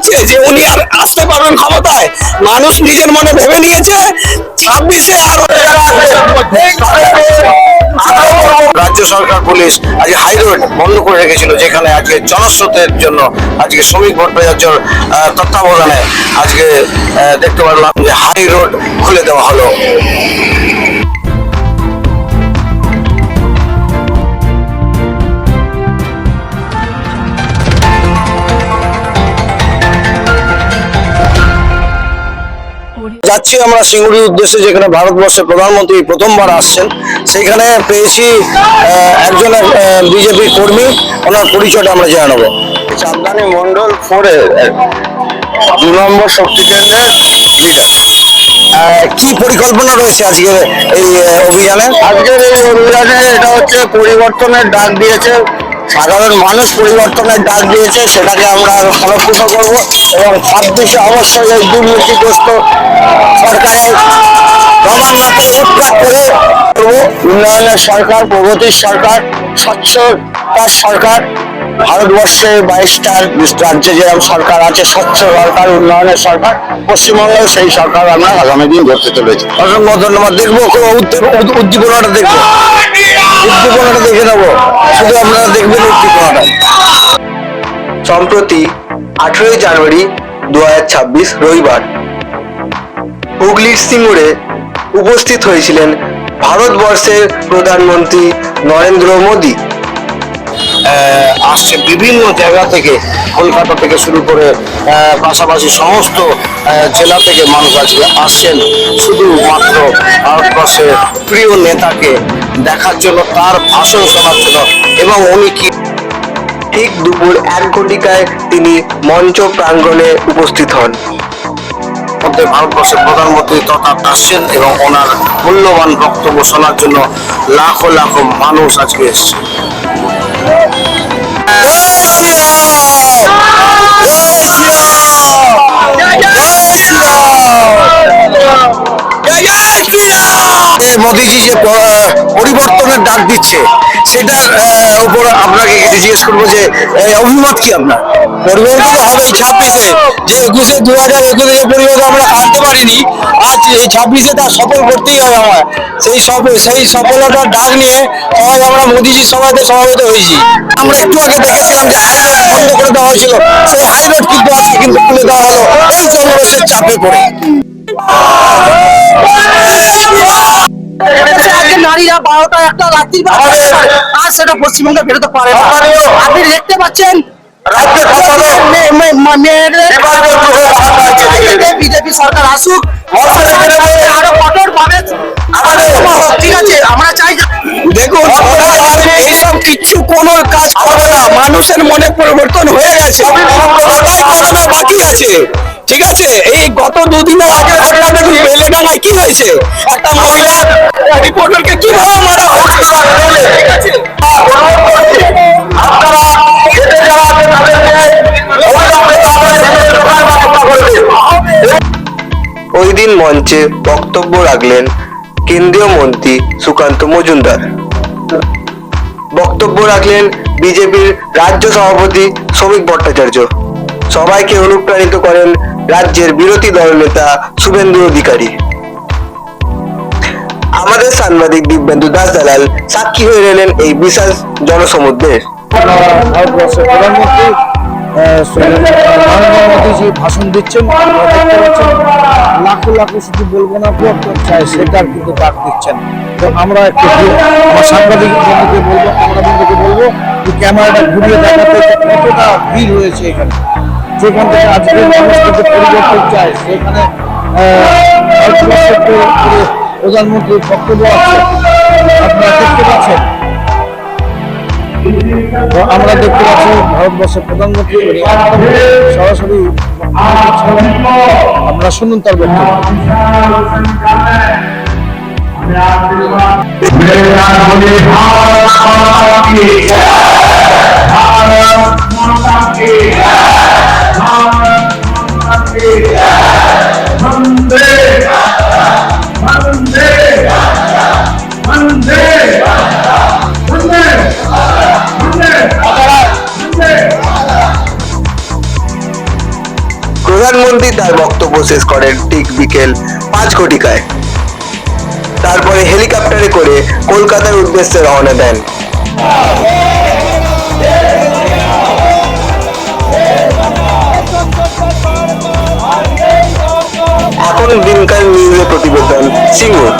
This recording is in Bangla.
হচ্ছে যে উনি আর আসতে পারবেন ক্ষমতায়। মানুষ নিজের মনে ভেবে নিয়েছে, ছাব্বিশে আর রাজ্য সরকার, পুলিশ আজকে হাইরোড বন্ধ করে রেখেছিল, যেখানে আজকে জনস্রোতের জন্য আজকে শ্রমিক ভট্টাচার্যর তত্ত্বাবধানে। আজকে দেখতে পারলাম যে হাই রোড খুলে দেওয়া হলো। যাচ্ছি আমরা সিঙ্গুরির উদ্দেশ্যে যেখানে ভারতবর্ষের প্রধানমন্ত্রী প্রথমবার আসছেন। সেখানে পেয়েছি একজন বিজেপি কর্মী। ওনার পরিচয়টা আমরা জেনে নেব। চাঁদদানি মন্ডল ফোরে দু নম্বর শক্তি কেন্দ্রের লিডার কি পরিকল্পনা রয়েছে আজকের এই অভিযানে? আজকের এই অভিযানে এটা হচ্ছে পরিবর্তনের ডাক দিয়েছে। সাধারণ মানুষ পরিবর্তনের ডাক দিয়েছে, সেটাকে আমরা আরও ফলপ্রসূ করব। এবং ছাব্বিশে অবশ্যই এই দুর্নীতিগ্রস্ত সরকারের মাত্রায় উৎখাত করে উন্নয়নের সরকার, প্রগতির সরকার, স্বচ্ছতার সরকার ভারতবর্ষে বাইশটা রাজ্যে যেরকম সরকার আছে, স্বচ্ছ সরকার, উন্নয়নের সরকার, পশ্চিমবঙ্গেও সেই সরকার আমরা আগামী দিন ধরতে চলেছি। অসংখ্য ধন্যবাদ। দেখব উদ্দীপনাটা দেখব। উদ্দীপনাটা দেখে নেব। শুধু আপনারা দেখবেন উদ্দীপনাটা সম্প্রতি আঠেরোই জানুয়ারি দুহাজার ছাব্বিশ রবিবার হুগলির সিঙ্গুরে উপস্থিত হয়েছিলেন ভারতবর্ষের প্রধানমন্ত্রী নরেন্দ্র মোদী। আহ, আসছে বিভিন্ন জায়গা থেকে কলকাতা থেকে শুরু করে আহ, পাশাপাশি সমস্ত জেলা থেকে মানুষ আজকে আসছেন। শুধুমাত্র ভারতবর্ষের প্রিয় নেতাকে দেখার জন্য তার ভাষণ শোনার জন্য এবং উনি কি ঠিক দুপুর এক ঘটিকায় তিনি মঞ্চ প্রাঙ্গণে উপস্থিত হন। মধ্যে ভারতবর্ষের প্রধানমন্ত্রী তথা আসছেন এবং ওনার মূল্যবান বক্তব্য শোনার জন্য লাখো লাখো মানুষ আজকে এসছে। মোদিজি যে পরিবর্তনের ডাক দিচ্ছে সেটার উপর আপনাকে জিজ্ঞেস করব যে এই অভিমত কি আপনার? পরিবর্তন হবে ছাব্বিশে। যে একুশে দু হাজার একুশে যে পরিবর্তন আমরা আনতে পারিনি আজ এই ছাব্বিশে তার সফল করতেই হবে আমার সেই সফল সেই সফলতার ডাক নিয়ে সবাই আমরা মোদিজির সভাতে সমাবেত হয়েছি। আমরা একটু আগে দেখেছিলাম যে বন্ধ করে দেওয়া হয়েছিল। সেই হাই রোড কিন্তু আজকে কিন্তু খুলে দেওয়া হলো। এই কংগ্রেসের চাপে পড়ে। নারীরা বারোটা একটা রাত্রি আর সেটা পশ্চিমবঙ্গে বেরোতে পারে না। আপনি দেখতে পাচ্ছেন? বিজেপি সরকার আসুক। আরও কঠোর ভাবে ঠিক আছে আমরা চাই দেখুন এইসব কিচ্ছু কোনো কাজ করবে না। মানুষের মনে পরিবর্তন হয়ে গেছে। বাকি আছে। ঠিক আছে? এই গত দুদিনের আগে দেখুন বেলেডাঙ্গায় কি হয়েছে? একটা মহিলা রিপোর্টারকে কীভাবে মারা হয়েছে। ওই দিন মঞ্চে বক্তব্য রাখলেন কেন্দ্রীয় মন্ত্রী সুকান্ত মজুমদার। বক্তব্য রাখলেন বিজেপির রাজ্য সভাপতি শ্রমিক ভট্টাচার্য। সবাইকে অনুপ্রাণিত করেন রাজ্যের বিরোধী দলনেতা শুভেন্দু অধিকারী। আমাদের সাংবাদিক দিব্যেন্দু দাস দালাল সাক্ষী হয়ে রইলেন এই বিশাল জনসমুদ্রের ভারতবর্ষের প্রধানমন্ত্রী ভাষণ দিচ্ছেন। লাখো লাখো শুধু বলব না চায় সেটার কিন্তু ডাক দিচ্ছেন। তো আমরা একটু সাংবাদিক বন্ধুকে বলব আমরা বন্ধুকে বলব, ক্যামেরাটা ঘুরিয়ে দেখাতে কতটা ভিড় হয়েছে এখানে। সেখানে প্রধানমন্ত্রীর বক্তব্য আছে। আপনারা দেখতে পাচ্ছেন। আমরা দেখতে পাচ্ছি ভারতবর্ষের প্রধানমন্ত্রী সরাসরি আমরা শুনুন তার বক্তব্য। প্রধানমন্ত্রী তার বক্তব্য শেষ করেন ঠিক বিকেল পাঁচ ঘটিকায়। তারপরে হেলিকপ্টারে করে কলকাতার উদ্দেশ্যে রওনা দেন। এখন দিনকাল নিউজের প্রতিবেদন সিঙ্গুর।